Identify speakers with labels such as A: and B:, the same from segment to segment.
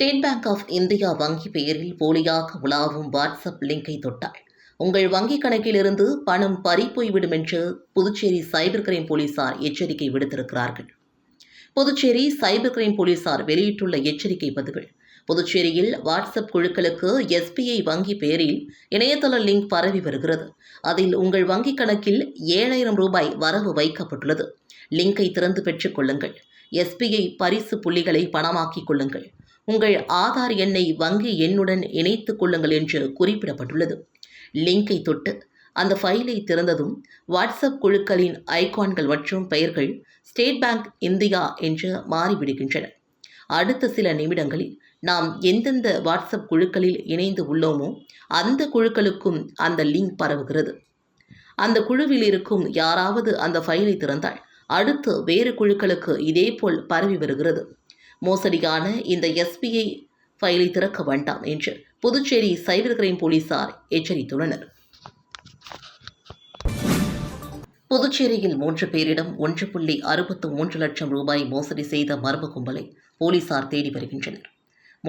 A: State bank of India வங்கி பெயரில் போலியாக உலாவும் வாட்ஸ்அப் லிங்கை தொட்டால் உங்கள் வங்கிக் கணக்கிலிருந்து பணம் பறிப்போய்விடும் என்று புதுச்சேரி சைபர் கிரைம் போலீசார் எச்சரிக்கை விடுத்திருக்கிறார்கள். புதுச்சேரி சைபர் கிரைம் போலீசார் வெளியிட்டுள்ள எச்சரிக்கை பதிவுகள் புதுச்சேரியில் வாட்ஸ்அப் குழுக்களுக்கு எஸ்பிஐ வங்கி பெயரில் இணையதள லிங்க் பரவி வருகிறது. அதில் உங்கள் வங்கிக் கணக்கில் ஏழாயிரம் ரூபாய் வரவு வைக்கப்பட்டுள்ளது. லிங்கை திறந்து பெற்றுக் கொள்ளுங்கள். எஸ்பிஐ பரிசு புள்ளிகளை பணமாக்கிக் கொள்ளுங்கள். உங்கள் ஆதார் எண்ணை வங்கி எண்ணுடன் இணைத்துக் கொள்ளுங்கள் என்று குறிப்பிடப்பட்டுள்ளது. லிங்கை தொட்டு அந்த ஃபைலை திறந்ததும் வாட்ஸ்அப் குழுக்களின் ஐகான்கள் மற்றும் பெயர்கள் ஸ்டேட் பேங்க் இந்தியா என்று மாறிவிடுகின்றன. அடுத்த சில நிமிடங்களில் நாம் எந்தெந்த வாட்ஸ்அப் குழுக்களில் இணைந்து உள்ளோமோ அந்த குழுக்களுக்கும் அந்த லிங்க் பரவுகிறது. அந்த குழுவில் இருக்கும் யாராவது அந்த ஃபைலை திறந்தால் அடுத்து வேறு குழுக்களுக்கு இதேபோல் பரவி வருகிறது. மோசடியான இந்த எஸ்பிஐ ஃபைலை திறக்க வேண்டாம் என்று புதுச்சேரி சைபர் கிரைம் போலீசார் எச்சரித்துள்ளனர். புதுச்சேரியில் மூன்று பேரிடம் ஒன்று புள்ளி அறுபத்து மூன்று லட்சம் ரூபாய் மோசடி செய்த மர்ம கும்பலை போலீசார் தேடி வருகின்றனர்.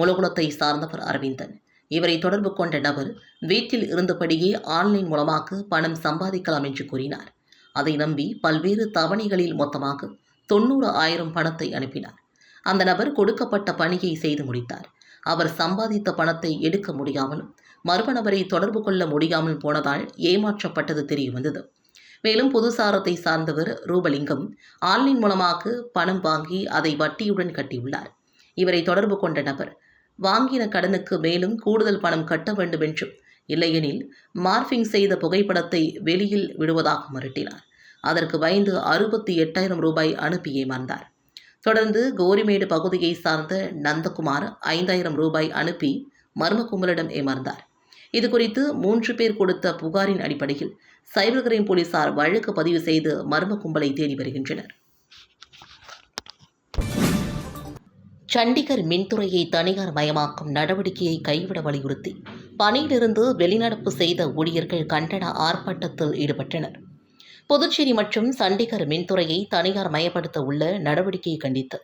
A: முலகுலத்தை சார்ந்தவர் அரவிந்தன். இவரை தொடர்பு கொண்ட நபர் வீட்டில் இருந்தபடியே ஆன்லைன் மூலமாக பணம் சம்பாதிக்கலாம் என்று கூறினார். அதை நம்பி பல்வேறு தவணைகளில் மொத்தமாக தொண்ணூறு ஆயிரம் பணத்தை அனுப்பினார். அந்த நபர் கொடுக்கப்பட்ட பணியை செய்து முடித்தார். அவர் சம்பாதித்த பணத்தை எடுக்க முடியாமலும் மர்ம நபரை தொடர்பு கொள்ள முடியாமல் போனதால் ஏமாற்றப்பட்டது தெரிய வந்தது. மேலும் புதுசாரத்தை சார்ந்தவர் ரூபலிங்கம் ஆன்லைன் மூலமாக பணம் வாங்கி அதை வட்டியுடன் கட்டியுள்ளார். இவரை தொடர்பு கொண்ட நபர் வாங்கின கடனுக்கு மேலும் கூடுதல் பணம் கட்ட வேண்டும் என்றும் இல்லையெனில் மார்பிங் செய்த புகைப்படத்தை வெளியில் விடுவதாக மிரட்டினார். அதற்கு பயந்து அறுபத்தி எட்டாயிரம் ரூபாய் அனுப்பி ஏமாந்தார். தொடர்ந்து கோரிமேடு பகுதியை சார்ந்த நந்தகுமார் ஐந்தாயிரம் ரூபாய் அனுப்பி மர்ம கும்பலிடம் ஏமாந்தார். இது குறித்து மூன்று பேர் கொடுத்த புகாரின் அடிப்படையில் சைபர் கிரைம் போலீசார் வழக்கு பதிவு செய்து மர்ம கும்பலை தேடி வருகின்றனர். சண்டிகர் மின்துறையை தனியார் மயமாக்கும் நடவடிக்கையை கைவிட வலியுறுத்தி பணியிலிருந்து வெளிநடப்பு செய்த ஊழியர்கள் கண்டன ஆர்ப்பாட்டத்தில் ஈடுபட்டனர். புதுச்சேரி மற்றும் சண்டிகர் மின்துறையை தனியார் மயப்படுத்த உள்ள நடவடிக்கையை கண்டித்து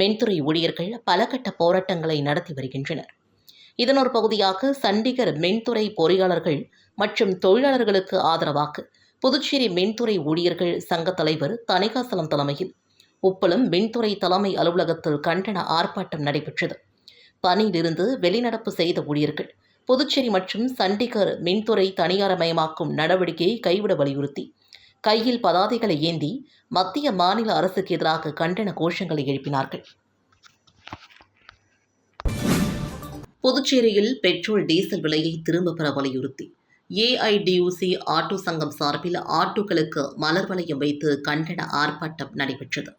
A: மின்துறை ஊழியர்கள் பல கட்ட போராட்டங்களை நடத்தி வருகின்றனர். இதன் ஒரு பகுதியாக சண்டிகர் மின்துறை பொறியாளர்கள் மற்றும் தொழிலாளர்களுக்கு ஆதரவாக புதுச்சேரி மின்துறை ஊழியர்கள் சங்க தலைவர் தணிகாசலம் தலைமையில் உப்பளம் மின்துறை தலைமை அலுவலகத்தில் கண்டன ஆர்ப்பாட்டம் நடைபெற்றது. பணியிலிருந்து வெளிநடப்பு செய்த ஊழியர்கள் புதுச்சேரி மற்றும் சண்டிகர் மின்துறை தனியாரமயமாக்கும் நடவடிக்கையை கைவிட வலியுறுத்தி கையில் பதாதைகளை ஏந்தி மத்திய மாநில அரசுக்கு எதிராக கண்டன கோஷங்களை எழுப்பினார்கள். புதுச்சேரியில் பெட்ரோல் டீசல் விலையை திரும்ப பெற வலியுறுத்தி ஏஐடியூசி ஆட்டோ சங்கம் சார்பில் ஆட்டோக்களுக்கு மலர் வளையம் வைத்து கண்டன ஆர்ப்பாட்டம் நடைபெற்றது.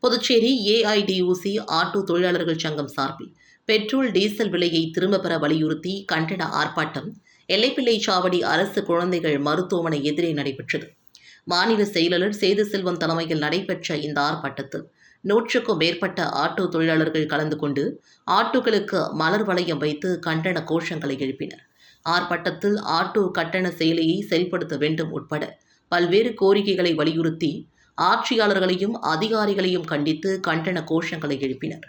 A: புதுச்சேரி ஏஐடியூசி ஆட்டோ தொழிலாளர்கள் சங்கம் சார்பில் பெட்ரோல் டீசல் விலையை திரும்பப் பெற வலியுறுத்தி கண்டன ஆர்ப்பாட்டம் எல்லைப்பிள்ளை சாவடி அரசு குழந்தைகள் மருத்துவமனை எதிரே நடைபெற்றது. மாநில செயலாளர் சேது செல்வம் தலைமையில் நடைபெற்ற இந்த ஆர்ப்பாட்டத்தில் நூற்றுக்கும் மேற்பட்ட ஆட்டோ தொழிலாளர்கள் கலந்து கொண்டு ஆட்டோக்களுக்கு மலர் வளையம் வைத்து கண்டன கோஷங்களை எழுப்பினர். ஆர்ப்பாட்டத்தில் ஆட்டோ கட்டண செயலியை செயல்படுத்த வேண்டும் உட்பட பல்வேறு கோரிக்கைகளை வலியுறுத்தி ஆட்சியாளர்களையும் அதிகாரிகளையும் கண்டித்து கண்டன கோஷங்களை எழுப்பினர்.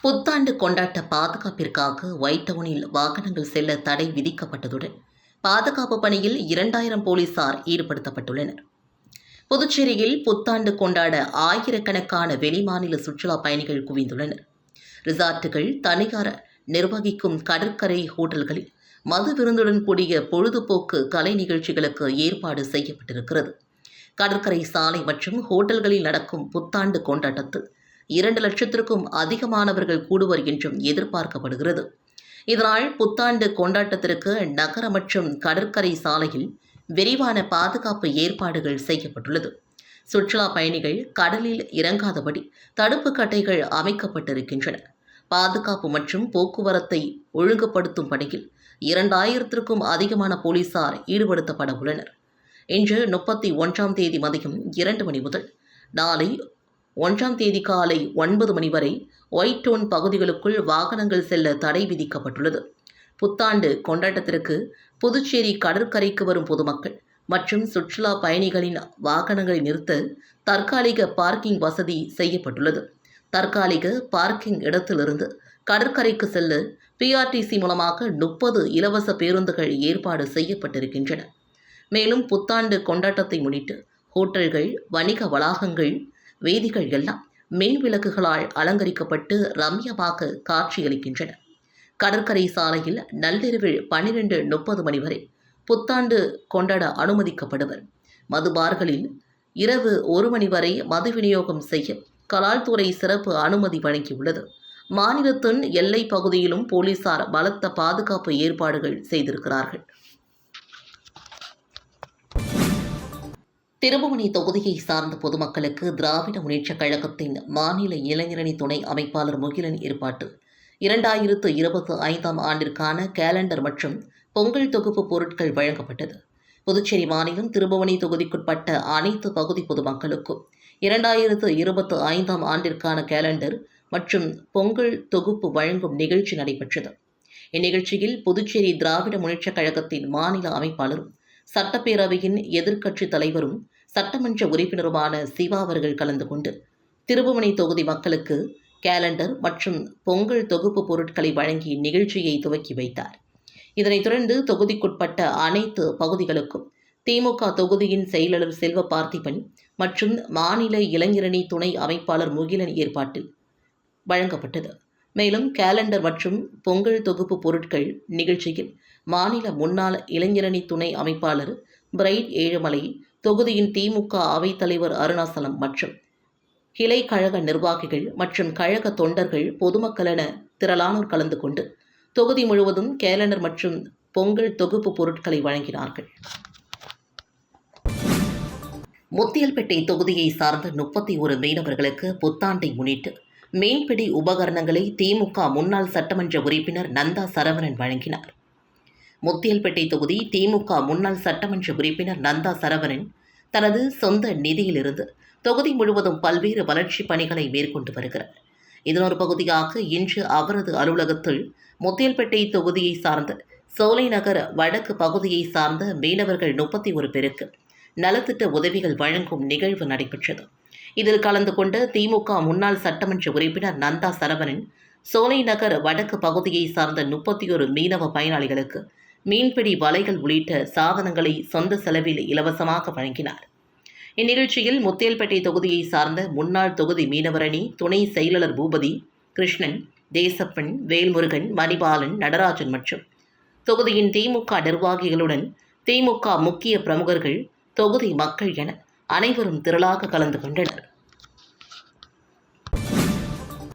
A: புத்தாண்டு கொண்டாட்ட பாதுகாப்பிற்காக ஒயிட் டவுனில் வாகனங்கள் செல்ல தடை விதிக்கப்பட்டதுடன் பாதுகாப்பு பணியில் இரண்டாயிரம் போலீசார் ஈடுபடுத்தப்பட்டுள்ளனர். புதுச்சேரியில் புத்தாண்டு கொண்டாட ஆயிரக்கணக்கான வெளிமாநில சுற்றுலா பயணிகள் குவிந்துள்ளனர். ரிசார்ட்டுகள் தனியார் நிர்வகிக்கும் கடற்கரை ஹோட்டல்களில் மது விருந்துடன் கூடிய பொழுதுபோக்கு கலை நிகழ்ச்சிகளுக்கு ஏற்பாடு செய்யப்பட்டிருக்கிறது. கடற்கரை சாலை மற்றும் ஹோட்டல்களில் நடக்கும் புத்தாண்டு கொண்டாட்டத்தில் இரண்டு லட்சத்திற்கும் அதிகமானவர்கள் கூடுவர் என்றும் எதிர்பார்க்கப்படுகிறது. இதனால் புத்தாண்டு கொண்டாட்டத்திற்கு நகர மற்றும் கடற்கரை சாலையில் விரிவான பாதுகாப்பு ஏற்பாடுகள் செய்யப்பட்டுள்ளது. சுற்றுலா பயணிகள் கடலில் இறங்காதபடி தடுப்பு கட்டைகள் அமைக்கப்பட்டிருக்கின்றன. பாதுகாப்பு மற்றும் போக்குவரத்தை ஒழுங்குபடுத்தும் பணியில் இரண்டாயிரத்திற்கும் அதிகமான போலீசார் ஈடுபடுத்தப்பட உள்ளனர். இன்று முப்பத்தி ஒன்றாம் தேதி மதியம் இரண்டு மணி முதல் நாளை ஒன்றாம் தேதி காலை ஒன்பது மணி வரை ஒயிட் டவுன் பகுதிகளுக்குள் வாகனங்கள் செல்ல தடை விதிக்கப்பட்டுள்ளது. புத்தாண்டு கொண்டாட்டத்திற்கு புதுச்சேரி கடற்கரைக்கு வரும் பொதுமக்கள் மற்றும் சுற்றுலா பயணிகளின் வாகனங்களை நிறுத்த தற்காலிக பார்க்கிங் வசதி செய்யப்பட்டுள்ளது. தற்காலிக பார்க்கிங் இடத்திலிருந்து கடற்கரைக்கு செல்ல பிஆர்டிசி மூலமாக முப்பது இலவச பேருந்துகள் ஏற்பாடு செய்யப்பட்டிருக்கின்றன. மேலும் புத்தாண்டு கொண்டாட்டத்தை முன்னிட்டு ஹோட்டல்கள் வணிக வளாகங்கள் வீதிகள் எல்லாம் மின் விளக்குகளால் அலங்கரிக்கப்பட்டு ரம்யமாக காட்சியளிக்கின்றன. கடற்கரை சாலையில் நள்ளிரவில் பன்னிரண்டு முப்பது மணி வரை புத்தாண்டு கொண்டாட அனுமதிக்கப்படுவர். மதுபார்களில் இரவு ஒரு மணி வரை மது விநியோகம் செய்ய கலால்துறை சிறப்பு அனுமதி வழங்கியுள்ளது. மாநிலத்தின் எல்லை பகுதியிலும் போலீசார் பலத்த பாதுகாப்பு ஏற்பாடுகள் செய்திருக்கிறார்கள். திருபுவனை தொகுதியை சார்ந்த பொதுமக்களுக்கு திராவிட முன்னேற்றக் கழகத்தின் மாநில இளைஞரணி துணை அமைப்பாளர் முகிலன் ஏற்பாட்டு. இரண்டாயிரத்து இருபத்தி ஐந்தாம் ஆண்டிற்கான கேலண்டர் மற்றும் பொங்கல் தொகுப்பு பொருட்கள் வழங்கப்பட்டது. புதுச்சேரி மாநிலம் திருபுவனை தொகுதிக்குட்பட்ட அனைத்து பகுதி பொதுமக்களுக்கும் இரண்டாயிரத்து இருபத்தி ஐந்தாம் ஆண்டிற்கான கேலண்டர் மற்றும் பொங்கல் தொகுப்பு வழங்கும் நிகழ்ச்சி நடைபெற்றது. இந்நிகழ்ச்சியில் புதுச்சேரி திராவிட முன்னேற்றக் கழகத்தின் மாநில அமைப்பாளரும் சட்டப்பேரவையின் எதிர்க்கட்சித் தலைவரும் சட்டமன்ற உறுப்பினருமான சிவா அவர்கள் கலந்து கொண்டு திருபுவனை தொகுதி மக்களுக்கு கேலண்டர் மற்றும் பொங்கல் தொகுப்பு பொருட்களை வழங்கி நிகழ்ச்சியை துவக்கி வைத்தார். இதனைத் தொடர்ந்து தொகுதிக்குட்பட்ட அனைத்து பகுதிகளுக்கும் திமுக தொகுதியின் செயலாளர் செல்வ பார்த்திபன் மற்றும் மாநில இளைஞரணி துணை அமைப்பாளர் முகிலன் ஏற்பாட்டில் வழங்கப்பட்டது. மேலும் கேலண்டர் மற்றும் பொங்கல் தொகுப்பு பொருட்கள் நிகழ்ச்சியில் மாநில முன்னாள் இளைஞரணி துணை அமைப்பாளர் பிரைட் ஏழுமலை தொகுதியின் திமுக அவைத் தலைவர் அருணாசலம் மற்றும் கிளை கழக நிர்வாகிகள் மற்றும் கழக தொண்டர்கள் பொதுமக்கள் என திரளானோர் கலந்து கொண்டு தொகுதி முழுவதும் கேலண்டர் மற்றும் பொங்கல் தொகுப்பு பொருட்களை வழங்கினார்கள். முத்தியல்பேட்டை தொகுதியை சார்ந்த முப்பத்தி ஒரு மீனவர்களுக்கு புத்தாண்டை முன்னிட்டு மீன்பிடி உபகரணங்களை திமுக முன்னாள் சட்டமன்ற உறுப்பினர் நந்தா சரவணன் வழங்கினார். முத்தியல்பேட்டை தொகுதி திமுக முன்னாள் சட்டமன்ற உறுப்பினர் நந்தா சரவணன் தனது சொந்த நிதியிலிருந்து தொகுதி முழுவதும் பல்வேறு வளர்ச்சிப் பணிகளை மேற்கொண்டு வருகிறார். இதன் ஒரு பகுதியாக இன்று அவரது அலுவலகத்தில் முத்தியல்பேட்டை தொகுதியை சார்ந்த சோலை நகர் வடக்கு பகுதியை சார்ந்த மீனவர்கள் முப்பத்தி ஒரு பேருக்கு நலத்திட்ட உதவிகள் வழங்கும் நிகழ்வு நடைபெற்றது. இதில் கலந்து கொண்ட திமுக முன்னாள் சட்டமன்ற உறுப்பினர் நந்தா சரவணன் சோலை நகர் வடக்கு பகுதியை சார்ந்த முப்பத்தி ஒரு மீனவ பயனாளிகளுக்கு மீன்பிடி வலைகள் உள்ளிட்ட சாதனங்களை சொந்த செலவில் இலவசமாக வழங்கினார். இந்நிகழ்ச்சியில் முத்தேல்பேட்டை தொகுதியை சார்ந்த முன்னாள் தொகுதி மீனவரணி துணை செயலாளர் பூபதி கிருஷ்ணன் தேசப்பன் வேல்முருகன் மணிபாலன் நடராஜன் மற்றும் தொகுதியின் திமுக நிர்வாகிகளுடன் திமுக முக்கிய பிரமுகர்கள் தொகுதி மக்கள் என அனைவரும் திரளாக கலந்து கொண்டனர்.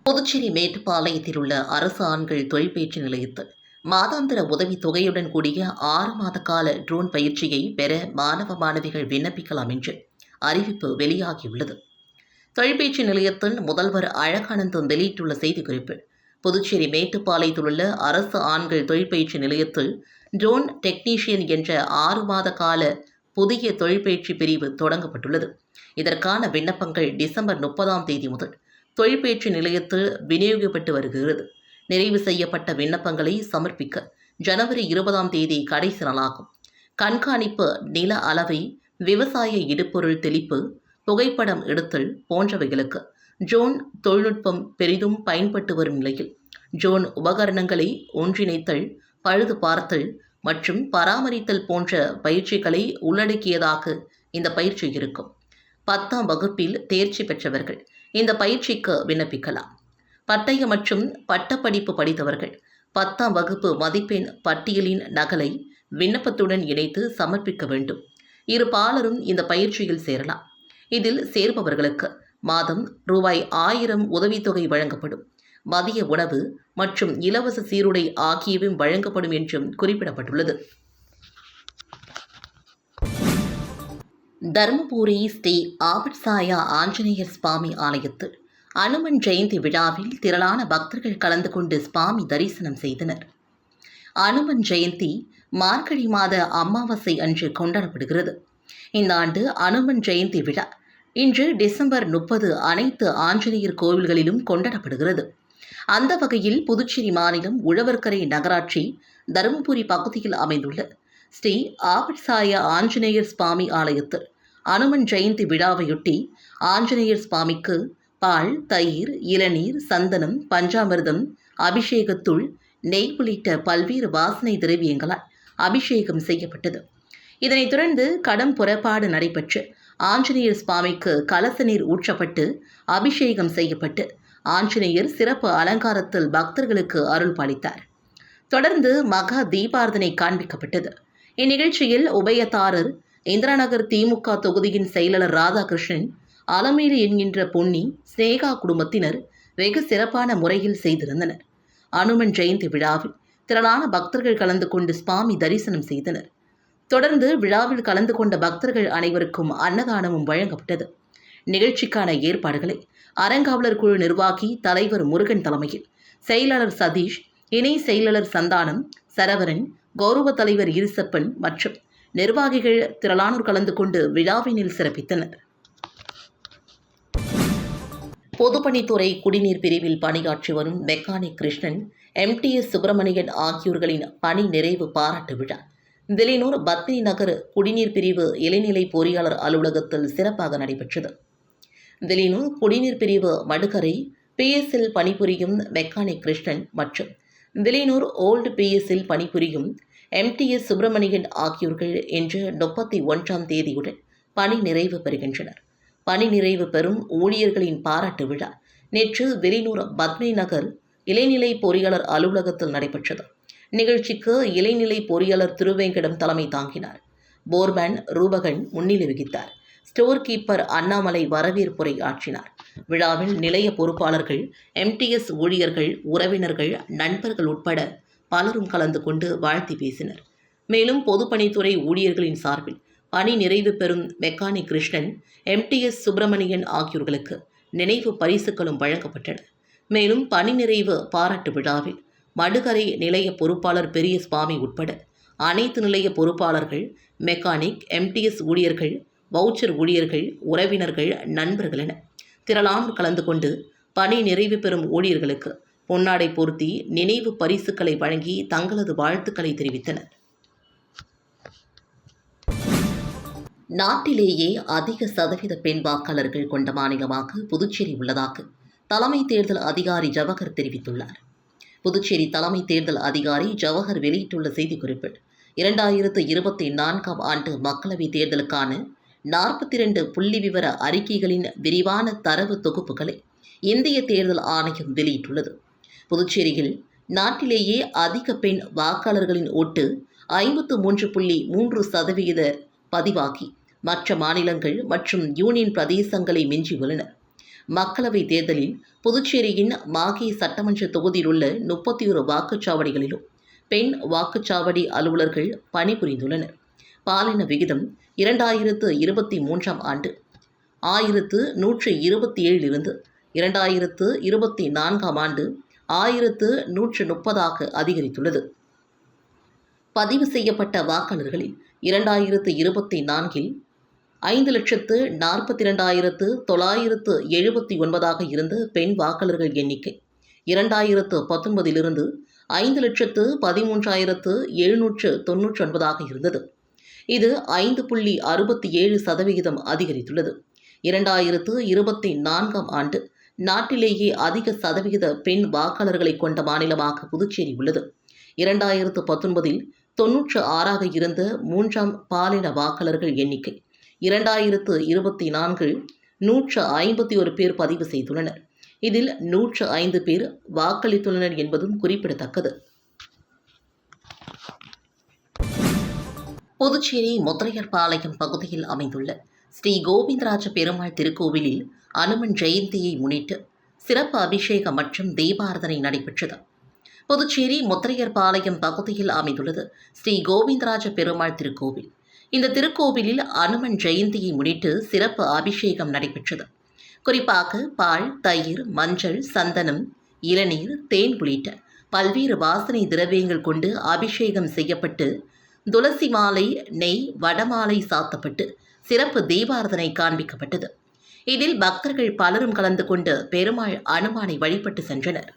A: புதுச்சேரி மேட்டுப்பாளையத்தில் உள்ள அரசு ஆண்கள் தொழிற்பயிற்சி நிலையத்தில் மாதாந்திர உதவித் தொகையுடன் கூடிய ஆறு மாத கால ட்ரோன் பயிற்சியை பெற மாணவ மாணவிகள் விண்ணப்பிக்கலாம் என்று அறிவிப்பு வெளியாகியுள்ளது. தொழிற்பயிற்சி நிலையத்தில் முதல்வர் அழகானந்தம் வெளியிட்டுள்ள செய்திக்குறிப்பு புதுச்சேரி மேட்டுப்பாளையத்தில் உள்ள அரசு ஆண்கள் தொழிற்பயிற்சி நிலையத்தில் ட்ரோன் டெக்னீஷியன் என்ற ஆறு மாத கால புதிய தொழிற்பயிற்சி பிரிவு தொடங்கப்பட்டுள்ளது. இதற்கான விண்ணப்பங்கள் டிசம்பர் முப்பதாம் தேதி முதல் தொழிற்பயிற்சி நிலையத்தில் விநியோகிக்கப்பட்டு வருகிறது. நிறைவு செய்யப்பட்ட விண்ணப்பங்களை சமர்ப்பிக்க ஜனவரி இருபதாம் தேதி கடைசி நாளாகும். கண்காணிப்பு நில அளவை விவசாய இடுபொருள் தெளிப்பு புகைப்படம் எடுத்தல் போன்றவைகளுக்கு ஜோன் தொழில்நுட்பம் பெரிதும் பயன்பட்டு வரும் நிலையில் ஜோன் உபகரணங்களை ஒன்றிணைத்தல் பழுது பார்த்தல் மற்றும் பராமரித்தல் போன்ற பயிற்சிகளை உள்ளடக்கியதாக இந்த பயிற்சி இருக்கும். பத்தாம் வகுப்பில் தேர்ச்சி பெற்றவர்கள் இந்த பயிற்சிக்கு விண்ணப்பிக்கலாம். பட்டய மற்றும் பட்டப்படிப்பு படித்தவர்கள். பத்தாம் வகுப்பு மதிப்பெண் பட்டியலின் நகலை விண்ணப்பத்துடன் இணைத்து சமர்ப்பிக்க வேண்டும். இரு பாலரும் இந்த பயிற்சியில் சேரலாம். இதில் சேர்பவர்களுக்கு மாதம் ரூபாய் ஆயிரம் உதவித்தொகை வழங்கப்படும். மதிய உணவு மற்றும் இலவச சீருடை ஆகியவையும் வழங்கப்படும் என்றும் குறிப்பிடப்பட்டுள்ளது. தருமபுரி ஸ்ரீ ஆபட்சாயா ஆஞ்சநேயர் சுவாமி ஆலயத்தில் அனுமன் ஜெயந்தி விழாவில் திரளான பக்தர்கள் கலந்து கொண்டு சுவாமி தரிசனம் செய்தனர். அனுமன் ஜெயந்தி மார்கழி மாத அமாவாசை அன்று கொண்டாடப்படுகிறது. இந்த ஆண்டு அனுமன் ஜெயந்தி விழா இன்று டிசம்பர் முப்பது அனைத்து ஆஞ்சநேயர் கோவில்களிலும் கொண்டாடப்படுகிறது. அந்த வகையில் புதுச்சேரி மாநிலம் உழவர்கரை நகராட்சி தருமபுரி பகுதியில் அமைந்துள்ள ஸ்ரீ ஆபட்சாய ஆஞ்சநேயர் சுவாமி ஆலயத்தில் அனுமன் ஜெயந்தி விழாவையொட்டி ஆஞ்சநேயர் சுவாமிக்கு பால் தயிர் இளநீர் சந்தனம் பஞ்சாமிர்தம் அபிஷேகத்துள் நெய் உள்ளிட்ட பல்வேறு வாசனை திரவியங்களால் அபிஷேகம் செய்யப்பட்டது. இதனைத் தொடர்ந்து கடம் புறப்பாடு நடைபெற்று ஆஞ்சநேயர் சுவாமிக்கு கலச நீர் ஊற்றப்பட்டு அபிஷேகம் செய்யப்பட்டு ஆஞ்சநேயர் சிறப்பு அலங்காரத்தில் பக்தர்களுக்கு அருள் பாலித்தார். தொடர்ந்து மகா தீபாரதனை காண்பிக்கப்பட்டது. இந்நிகழ்ச்சியில் உபயதாரர் இந்திராநகர் திமுக தொகுதியின் செயலாளர் ராதாகிருஷ்ணன் அலமேலு என்கின்ற பொன்னி ஸ்னேகா குடும்பத்தினர் வெகு சிறப்பான முறையில் செய்திருந்தனர். அனுமன் ஜெயந்தி விழாவில் திரளான பக்தர்கள் கலந்து கொண்டு சுவாமி தரிசனம் செய்தனர். தொடர்ந்து விழாவில் கலந்து கொண்ட பக்தர்கள் அனைவருக்கும் அன்னதானமும் வழங்கப்பட்டது. நிகழ்ச்சிக்கான ஏற்பாடுகளை அறங்காவலர் குழு நிர்வாகி தலைவர் முருகன் தலைமையில் செயலாளர் சதீஷ் இணை செயலாளர் சந்தானம் சரவரன் கௌரவ தலைவர் இருசப்பன் மற்றும் நிர்வாகிகள் திரளானோர் கலந்து கொண்டு விழாவினில் சிறப்பித்தனர். பொதுப்பணித்துறை குடிநீர் பிரிவில் பணியாற்றி வரும் மெக்கானிக் கிருஷ்ணன் எம்டிஎஸ் சுப்பிரமணியன் ஆகியோர்களின் பணி நிறைவு பாராட்டு விழா. திலினூர் பத்னி நகர் குடிநீர் பிரிவு இளைநிலை பொறியாளர் அலுவலகத்தில் சிறப்பாக நடைபெற்றது. திலினூர் குடிநீர் பிரிவு மடுகரை பிஎஸ்எல் பணிபுரியும் மெக்கானிக் கிருஷ்ணன் மற்றும் திலினூர் ஓல்டு பிஎஸ்எல் பணிபுரியும் எம்டிஎஸ் சுப்பிரமணியன் ஆகியோர்கள் இன்று முப்பத்தி ஒன்றாம் தேதியுடன் பணி நிறைவு பெறுகின்றனர். பணி நிறைவு பெறும் ஊழியர்களின் பாராட்டு விழா. நேற்று வெளிநூர் பத்மி நகர் இளைநிலை பொறியாளர் அலுவலகத்தில் நடைபெற்றது. நிகழ்ச்சிக்கு இளைநிலை பொறியாளர் திருவேங்கடம் தலைமை தாங்கினார். போர்மேன் ரூபகன் முன்னிலை வகித்தார். ஸ்டோர் கீப்பர் அண்ணாமலை வரவேற்புரை ஆற்றினார். விழாவில் நிலைய பொறுப்பாளர்கள் எம்டிஎஸ் ஊழியர்கள் உறவினர்கள் நண்பர்கள் உட்பட பலரும் கலந்து கொண்டு வாழ்த்தி பேசினர். மேலும் பொதுப்பணித்துறை ஊழியர்களின் சார்பில் பணி நிறைவு பெறும் மெக்கானிக் கிருஷ்ணன் எம்டிஎஸ் சுப்பிரமணியன் ஆகியோர்களுக்கு நினைவு பரிசுகளும் வழங்கப்பட்டன. மேலும் பணி நிறைவு பாராட்டு விழாவில் மடுகரை நிலைய பொறுப்பாளர் பெரிய சுவாமி உட்பட அனைத்து நிலைய பொறுப்பாளர்கள் மெக்கானிக் எம்டிஎஸ் ஊழியர்கள் வவுச்சர் ஊழியர்கள் உறவினர்கள் நண்பர்கள் என திரளானோர் கலந்து கொண்டு பணி நிறைவு பெறும் ஊழியர்களுக்கு பொன்னாடை பொருத்தி நினைவு பரிசுகளை வழங்கி தங்களது வாழ்த்துக்களை தெரிவித்தனர். நாட்டிலேயே அதிக சதவீத பெண் வாக்காளர்கள் கொண்ட மாநிலமாக புதுச்சேரி உள்ளதாக தலைமை தேர்தல் அதிகாரி ஜவஹர் தெரிவித்துள்ளார். புதுச்சேரி தலைமை தேர்தல் அதிகாரி ஜவஹர் வெளியிட்டுள்ள செய்திக்குறிப்பில் இரண்டாயிரத்து இருபத்தி நான்காம் ஆண்டு மக்களவைத் தேர்தலுக்கான நாற்பத்தி ரெண்டு புள்ளி விவர அறிக்கைகளின் விரிவான தரவு தொகுப்புகளை இந்திய தேர்தல் ஆணையம் வெளியிட்டுள்ளது. புதுச்சேரியில் நாட்டிலேயே அதிக பெண் வாக்காளர்களின் ஓட்டு ஐம்பத்து மூன்று புள்ளி மூன்று சதவிகித பதிவாகி மற்ற மாநிலங்கள் மற்றும் யூனியன் பிரதேசங்களை மிஞ்சியுள்ளன மக்களவைத் தேர்தலில் புதுச்சேரியின் மாகே சட்டமன்ற தொகுதியில் உள்ள முப்பத்தி ஒரு வாக்குச்சாவடிகளிலும் பெண் வாக்குச்சாவடி அலுவலர்கள் பணிபுரிந்துள்ளனர். பாலின விகிதம் இரண்டாயிரத்து இருபத்தி மூன்றாம் ஆண்டு ஆயிரத்து நூற்று இருபத்தி ஏழிலிருந்து இரண்டாயிரத்து இருபத்தி நான்காம் ஆண்டு ஆயிரத்து நூற்று முப்பதாக அதிகரித்துள்ளது. பதிவு செய்யப்பட்ட வாக்காளர்களில் இரண்டாயிரத்து இருபத்தி நான்கில் ஐந்து லட்சத்து நாற்பத்தி இரண்டாயிரத்து தொள்ளாயிரத்து எழுபத்தி ஒன்பதாக இருந்த பெண் வாக்காளர்கள் எண்ணிக்கை. இரண்டாயிரத்து பத்தொன்பதிலிருந்து ஐந்து லட்சத்து பதிமூன்றாயிரத்து எழுநூற்று தொன்னூற்றி ஒன்பதாக இருந்தது. இது ஐந்து புள்ளி அறுபத்தி ஏழு சதவிகிதம் அதிகரித்துள்ளது. இரண்டாயிரத்து இருபத்தி நான்காம் ஆண்டு நாட்டிலேயே அதிக சதவிகித பெண் வாக்காளர்களை கொண்ட மாநிலமாக புதுச்சேரி உள்ளது. இரண்டாயிரத்து பத்தொன்பதில் தொன்னூற்று ஆறாக இருந்த மூன்றாம் பாலின வாக்காளர்கள் எண்ணிக்கை இரண்டாயிரத்து இருபத்தி நான்கில் நூற்று ஐம்பத்தி ஒரு பேர் பதிவு செய்துள்ளனர். இதில் நூற்று ஐந்து பேர் வாக்களித்துள்ளனர் என்பதும் குறிப்பிடத்தக்கது. புதுச்சேரி முத்திரையர்பாளையம் பகுதியில் அமைந்துள்ள ஸ்ரீ கோவிந்தராஜ பெருமாள் திருக்கோவிலில் அனுமன் ஜெயந்தியை முன்னிட்டு சிறப்பு அபிஷேகம் மற்றும் தீபாரதனை நடைபெற்றது. புதுச்சேரி முத்திரையர்பாளையம் பகுதியில் அமைந்துள்ளது. ஸ்ரீ கோவிந்தராஜ பெருமாள் திருக்கோவில். இந்த திருக்கோவிலில் அனுமன் ஜெயந்தியை முன்னிட்டு சிறப்பு அபிஷேகம் நடைபெற்றது. குறிப்பாக பால் தயிர் மஞ்சள் சந்தனம் இளநீர் தேன் உள்ளிட்ட பல்வேறு வாசனை திரவியங்கள் கொண்டு அபிஷேகம் செய்யப்பட்டு துளசி மாலை நெய் வடமாலை சாத்தப்பட்டு சிறப்பு தீபாரதனை காண்பிக்கப்பட்டது. இதில் பக்தர்கள் பலரும் கலந்து கொண்டு பெருமாள் அனுமானை வழிபட்டு சென்றனர்.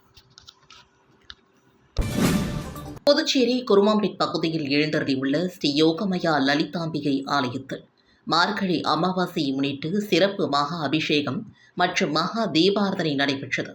A: புதுச்சேரி குருமாம்பேட் பகுதியில் எழுந்தருளியுள்ள ஸ்ரீ யோகமயா லலிதாம்பிகை ஆலயத்தில் மார்கழி அமாவாசையை முன்னிட்டு சிறப்பு மகா அபிஷேகம் மற்றும் மகா தீபார்த்தனை நடைபெற்றது.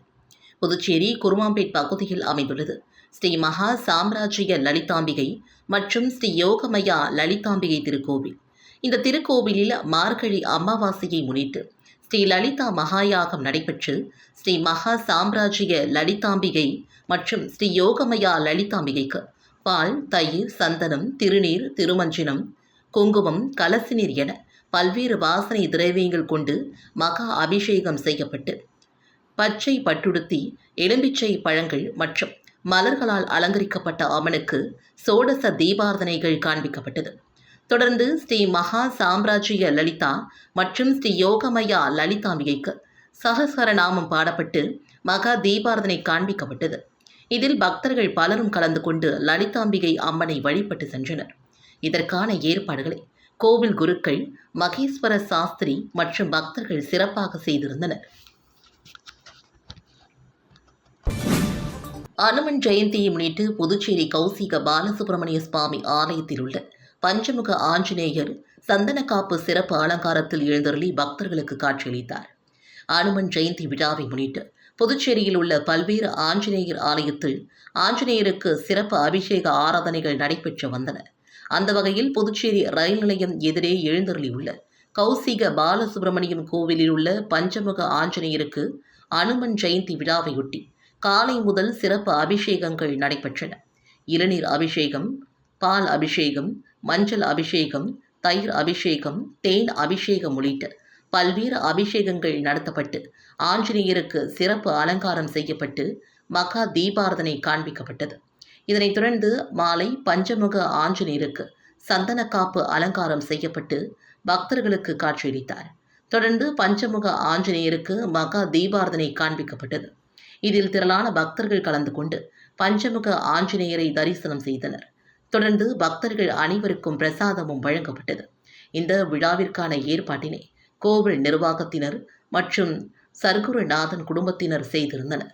A: புதுச்சேரி குருமாம்பேட் பகுதியில் அமைந்துள்ளது. ஸ்ரீ மகா சாம்ராஜ்ய லலிதாம்பிகை மற்றும் ஸ்ரீ யோகமயா லலிதாம்பிகை திருக்கோவில். இந்த திருக்கோவிலில் மார்கழி அமாவாசையை முன்னிட்டு ஸ்ரீ லலிதா மகாயாகம் நடைபெற்று ஸ்ரீ மகா சாம்ராஜ்ய லலிதாம்பிகை மற்றும் ஸ்ரீ யோகமயா லலிதாம்பிகைக்கு பால் தயிர் சந்தனம் திருநீர் திருமஞ்சினம் குங்குமம் கலசிநீர் என பல்வேறு வாசனை திரவியங்கள் கொண்டு மகா அபிஷேகம் செய்யப்பட்டு பச்சை பட்டுடுத்தி எலும்பிச்சை பழங்கள் மற்றும் மலர்களால் அலங்கரிக்கப்பட்ட அம்மனுக்கு சோடச தீபார்த்தனைகள் காண்பிக்கப்பட்டது. தொடர்ந்து ஸ்ரீ மகா சாம்ராஜ்ய லலிதா மற்றும் ஸ்ரீ யோகமயா லலிதாம்பிகைக்கு சகசரநாமம் பாடப்பட்டு மகா தீபார்த்தனை காண்பிக்கப்பட்டது. இதில் பக்தர்கள் பலரும் கலந்து கொண்டு லலிதாம்பிகை அம்மனை வழிபட்டு சென்றனர். இதற்கான ஏற்பாடுகளை கோவில் குருக்கள் மகேஸ்வர சாஸ்திரி மற்றும் பக்தர்கள் சிறப்பாக செய்திருந்தனர். அனுமன் ஜெயந்தியை முன்னிட்டு புதுச்சேரி கௌசிக பாலசுப்பிரமணிய சுவாமி ஆலயத்தில் உள்ள பஞ்சமுக ஆஞ்சநேயர் சந்தனக்காப்பு சிறப்பு அலங்காரத்தில் எழுந்தருளி பக்தர்களுக்கு காட்சியளித்தார். அனுமன் ஜெயந்தி விழாவை முன்னிட்டு புதுச்சேரியில் உள்ள பல்வேறு ஆஞ்சநேயர் ஆலயத்தில் ஆஞ்சநேயருக்கு சிறப்பு அபிஷேக ஆராதனைகள் நடைபெற்று வந்தன. அந்த வகையில் புதுச்சேரி ரயில் நிலையம் எதிரே எழுந்தருளியுள்ள கௌசிக பாலசுப்பிரமணியம் கோவிலில் உள்ள பஞ்சமுக ஆஞ்சநேயருக்கு அனுமன் ஜெயந்தி விழாவையொட்டி காலை முதல் சிறப்பு அபிஷேகங்கள் நடைபெற்றன. இளநீர் அபிஷேகம் பால் அபிஷேகம் மஞ்சள் அபிஷேகம் தயிர் அபிஷேகம் தேன் அபிஷேகம் உள்ளிட்ட பல்வேறு அபிஷேகங்கள் நடத்தப்பட்டு ஆஞ்சநேயருக்கு சிறப்பு அலங்காரம் செய்யப்பட்டு மகா தீபாரதனை காண்பிக்கப்பட்டது. இதனைத் தொடர்ந்து மாலை பஞ்சமுக ஆஞ்சநேயருக்கு சந்தனக்காப்பு அலங்காரம் செய்யப்பட்டு பக்தர்களுக்கு காட்சியளித்தார். தொடர்ந்து பஞ்சமுக ஆஞ்சநேயருக்கு மகா தீபாரதனை காண்பிக்கப்பட்டது. இதில் திரளான பக்தர்கள் கலந்து கொண்டு பஞ்சமுக ஆஞ்சநேயரை தரிசனம் செய்தனர். தொடர்ந்து பக்தர்கள் அனைவருக்கும் பிரசாதமும் வழங்கப்பட்டது. இந்த விழாவிற்கான ஏற்பாட்டினை கோவில் நிர்வாகத்தினர் மற்றும் சர்க்குருநாதன் குடும்பத்தினர் செய்திருந்தனர்.